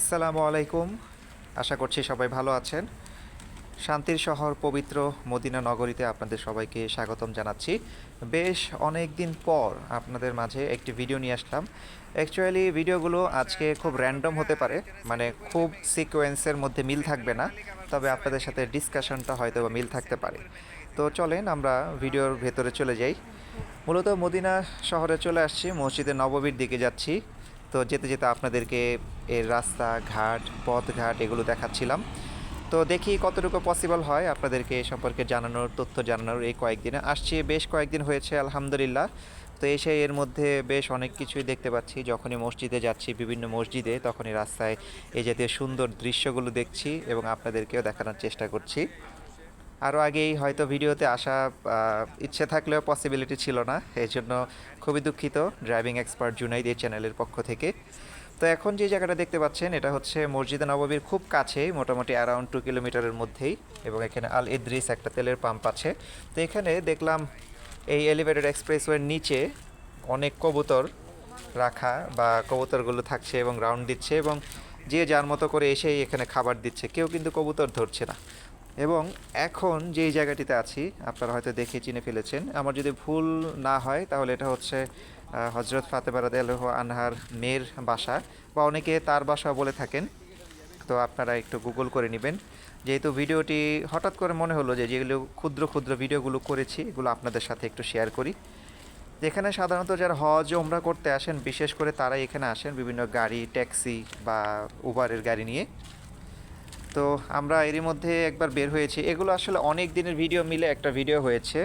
আসসালামু আলাইকুম। আশা করছি সবাই ভালো আছেন। শান্তির শহর পবিত্র মদিনা নগরীতে আপনাদের সবাইকে স্বাগতম জানাচ্ছি। বেশ অনেক দিন পর আপনাদের মাঝে একটি ভিডিও নিয়ে আসলাম। অ্যাকচুয়ালি ভিডিওগুলো আজকে খুব র্যান্ডম হতে পারে মানে খুব সিকোয়েন্সের মধ্যে মিল থাকবে না, তবে আপনাদের সাথে ডিসকাশনটা হয়তো মিল থাকতে পারে। তো চলেন আমরা ভিডিওর ভেতরে চলে যাই। মূলত মদিনা শহরে চলে আসছি মসজিদে নববীর দিকে যাচ্ছি। তো যেতে যেতে আপনাদেরকে এর রাস্তা, ঘাট, পথঘাট এগুলো দেখাচ্ছিলাম। তো দেখি কতটুকু পসিবল হয় আপনাদেরকে এ সম্পর্কে জানানোর, তথ্য জানানোর এই কয়েকদিনে। আসছি বেশ কয়েকদিন হয়েছে, আলহামদুলিল্লাহ। তো এসে এর মধ্যে বেশ অনেক কিছুই দেখতে পাচ্ছি। যখনই মসজিদে যাচ্ছি, বিভিন্ন মসজিদে, তখনই রাস্তায় এই জাতীয় সুন্দর দৃশ্যগুলো দেখছি এবং আপনাদেরকেও দেখানোর চেষ্টা করছি। আরও আগেই হয়তো ভিডিওতে আসা ইচ্ছে থাকলেও পসিবিলিটি ছিল না। এই জন্য খুবই দুঃখিত ড্রাইভিং এক্সপার্ট জুনাইদ এই চ্যানেলের পক্ষ থেকে। তো এখন যে জায়গাটা দেখতে পাচ্ছেন, এটা হচ্ছে মসজিদে নববীর খুব কাছেই, মোটামুটি অ্যারাউন্ড টু কিলোমিটারের মধ্যেই। এবং এখানে আল ইদ্রিস একটা তেলের পাম্প আছে। তো এখানে দেখলাম এই এলিভেটেড এক্সপ্রেসওয়ের নিচে অনেক কবুতর রাখা বা কবুতরগুলো থাকছে এবং রাউন্ড দিচ্ছে এবং যে যার মতো করে এসেই এখানে খাবার দিচ্ছে। কেউ কিন্তু কবুতর ধরছে না। এবং এখন যেই জায়গাটিতে আছি, আপনারা হয়তো দেখে চিনে ফেলেছেন, আমার যদি ভুল না হয়, তাহলে এটা হচ্ছে হজরত ফাতেমারাদ আলহ আনহার মেয়ের বাসা, বা অনেকে তার বাসা বলে থাকেন, তো আপনারা একটু গুগল করে নেবেন। যেহেতু ভিডিওটি হঠাৎ করে মনে হলো যে যেগুলো ক্ষুদ্র ক্ষুদ্র ভিডিওগুলো করেছি, এগুলো আপনাদের সাথে একটু শেয়ার করি। এখানে সাধারণত যারা হজ ওমরা করতে আসেন, বিশেষ করে তারাই এখানে আসেন বিভিন্ন গাড়ি, ট্যাক্সি বা উবারের গাড়ি নিয়ে। তো আমরা এরই মধ্যে একবার বের হয়েছি। এগুলো আসলে অনেক দিনের ভিডিও মিলে একটা ভিডিও হয়েছে।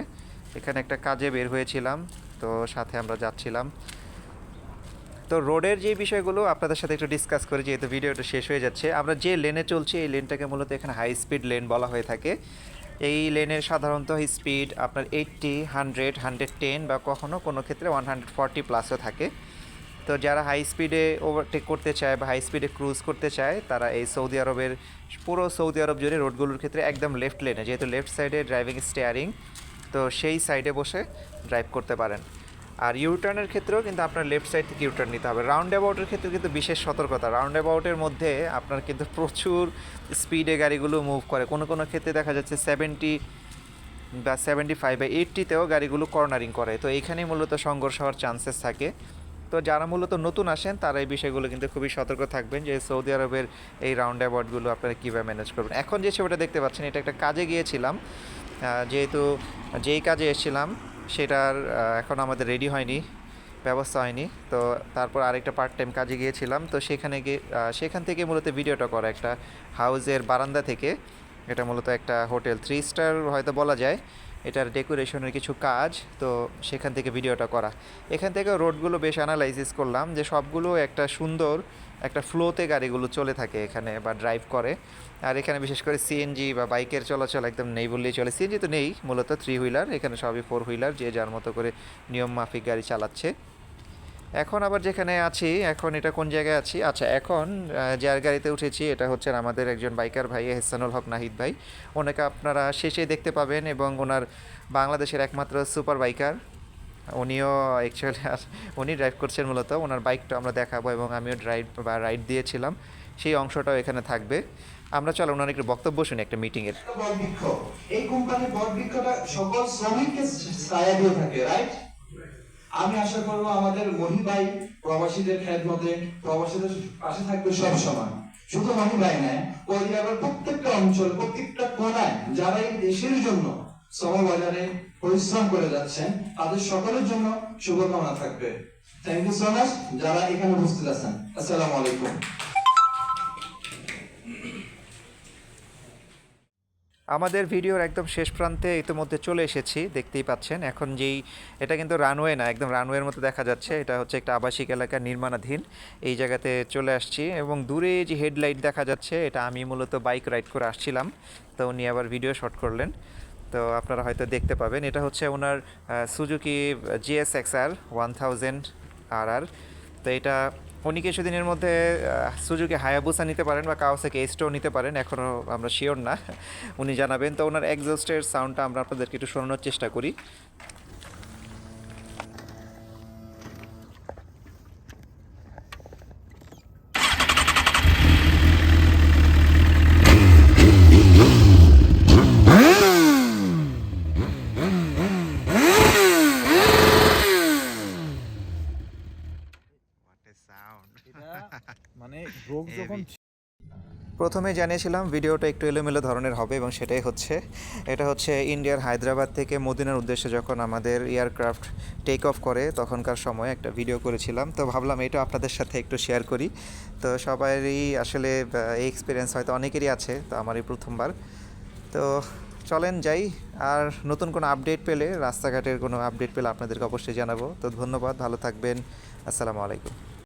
এখানে একটা কাজে বের হয়েছিলাম, তো সাথে আমরা যাচ্ছিলাম। তো রোডের যে বিষয়গুলো আপনাদের সাথে একটু ডিসকাস করি, যেহেতু ভিডিওটা শেষ হয়ে যাচ্ছে। আমরা যে লেনে চলছি, এই লেনটাকে মূলত এখানে হাই স্পিড লেন বলা হয়ে থাকে। এই লেনের সাধারণত স্পিড আপনার এইটটি হান্ড্রেড হান্ড্রেড টেন বা কখনও কোনো ক্ষেত্রে ওয়ান হান্ড্রেড ফর্টি প্লাসও থাকে। তো যারা হাই স্পিডে ওভারটেক করতে চায় বা হাই স্পিডে ক্রুজ করতে চায়, তারা এই সৌদি আরবের, পুরো সৌদি আরব জুড়ে রোডগুলোর ক্ষেত্রে একদম লেফট লেনে যেহেতু লেফট সাইডে ড্রাইভিং স্টেয়ারিং তো সেই সাইডে বসে ড্রাইভ করতে পারেন। আর ইউটার্নের ক্ষেত্রেও কিন্তু আপনার লেফট সাইড থেকে ইউটার্ন নিতে হবে। রাউন্ড অ্যাবাউটের ক্ষেত্রে কিন্তু বিশেষ সতর্কতা। রাউন্ড অ্যাবাউটের মধ্যে আপনার কিন্তু প্রচুর স্পিডে গাড়িগুলো মুভ করে। কোনো কোনো ক্ষেত্রে দেখা যাচ্ছে সেভেন্টি বা সেভেন্টি ফাইভ বা এইট্টিতেও গাড়িগুলো কর্নারিং করে। তো এইখানেই মূলত সংঘর্ষ হওয়ার চান্সেস থাকে। তো যারা মূলত নতুন আসেন, তারা এই বিষয়গুলো কিন্তু খুবই সতর্ক থাকবেন যে সৌদি আরবের এই রাউন্ড অ্যাওয়ার্ডগুলো আপনারা কীভাবে ম্যানেজ করবেন। এখন যে ছবিটা দেখতে পাচ্ছেন, এটা একটা কাজে গিয়েছিলাম। যেহেতু যেই কাজে এসেছিলাম, সেটার এখন আমাদের রেডি হয়নি, ব্যবস্থা হয়নি। তো তারপর আরেকটা পার্ট টাইম কাজে গিয়েছিলাম। তো সেখানে গিয়ে সেখান থেকে মূলত ভিডিওটা করা, একটা হাউজের বারান্দা থেকে। এটা মূলত একটা হোটেল থ্রি স্টার হয়তো বলা যায়। এটার ডেকোরেশনের কিছু কাজ, তো সেখান থেকে ভিডিওটা করা। এখান থেকে রোডগুলো বেশ অ্যানালাইসিস করলাম যে সবগুলো একটা সুন্দর একটা ফ্লোতে গাড়িগুলো চলে থাকে এখানে বা ড্রাইভ করে। আর এখানে বিশেষ করে সিএনজি বা বাইকের চলাচল একদম নেই বললেই চলে। সিএনজি তো নেই, মূলত থ্রি হুইলার এখানে সবই ফোর হুইলার যে যার মতো করে নিয়ম মাফিক গাড়ি চালাচ্ছে। এখন আবার যেখানে আছি, এখন এটা কোন জায়গায় আছি? আচ্ছা এখন যার গাড়িতে উঠেছি, এটা হচ্ছে আমাদের একজন বাইকার ভাই, এহসানুল হক নাহিদ ভাই। ওনাকে আপনারা শেষে দেখতে পাবেন এবং ওনার বাংলাদেশের একমাত্র সুপার বাইকার। উনিও অ্যাকচুয়ালি উনি ড্রাইভ করছেন মূলত। ওনার বাইকটা আমরা দেখাবো এবং আমিও ড্রাইভ বা রাইড দিয়েছিলাম। সেই অংশটাও এখানে থাকবে। আমরা চলো, ওনার একটু বক্তব্য শুনি একটা মিটিংয়ের বটবৃক্ষ এই কোম্পানির বটবৃক্ষটা সকল শ্রমিককে ছায়া দিয়ে থাকে রাইট আমি আশা করব আমাদের মহিবাই প্রবাসীদের খেদমতে প্রবাসীদের পাশে থাকবে সব সময়। শুধু মহিবাই নয় পরিবারের প্রত্যেকটা অঞ্চল, প্রত্যেকটা কোনায় যারা এই দেশের জন্য শ্রমবাজারে পরিশ্রম করে যাচ্ছেন, তাদের সকলের জন্য শুভকামনা থাকবে। থ্যাংক ইউ সো মাচ যারা এখানে উপস্থিত আছেন। আসসালামু আলাইকুম। আমাদের ভিডিওর একদম শেষ প্রান্তে ইতিমধ্যে চলে এসেছি, দেখতেই পাচ্ছেন। এখন যেই, এটা কিন্তু রানওয়ে না, একদম রানওয়ের মতো দেখা যাচ্ছে। এটা হচ্ছে একটা আবাসিক এলাকা নির্মাণাধীন। এই জায়গাতে চলে আসছি এবং দূরে যে হেডলাইট দেখা যাচ্ছে, এটা আমি মূলত বাইক রাইড করে আসছিলাম। তো উনি আবার ভিডিও শট করলেন। তো আপনারা হয়তো দেখতে পাবেন, এটা হচ্ছে ওনার Suzuki GS X R one thousand R R তো এটা উনি কিছুদিনের মধ্যে সুজুকি হায়াবুসা নিতে পারেন বা কাওয়াসাকি এস্টো নিতে পারেন এখনও আমরা শিওর না। উনি জানাবেন। তো ওনার এক্সস্টের সাউন্ডটা আমরা আপনাদেরকে একটু শোনানোর চেষ্টা করি। মানে ব্রোক যখন প্রথমে জানিয়েছিলাম ভিডিওটা একটু এলোমেলো ধরনের হবে এবং সেটাই হচ্ছে। এটা হচ্ছে ইন্ডিয়ার হায়দ্রাবাদ থেকে মদিনার উদ্দেশ্যে যখন আমাদের এয়ারক্রাফট টেক অফ করে তখনকার সময় একটা ভিডিও করেছিলাম। তো ভাবলাম এটা আপনাদের সাথে একটু শেয়ার করি। তো সবারই আসলে এই এক্সপিরিয়েন্স হয়তো অনেকেরই আছে তো আমারই প্রথমবার। তো চলেন যাই। আর নতুন কোনো আপডেট পেলে রাস্তাঘাটের কোনো আপডেট পেলে আপনাদেরকে অবশ্যই জানাব। তো ধন্যবাদ ভালো থাকবেন। আসসালামু আলাইকুম।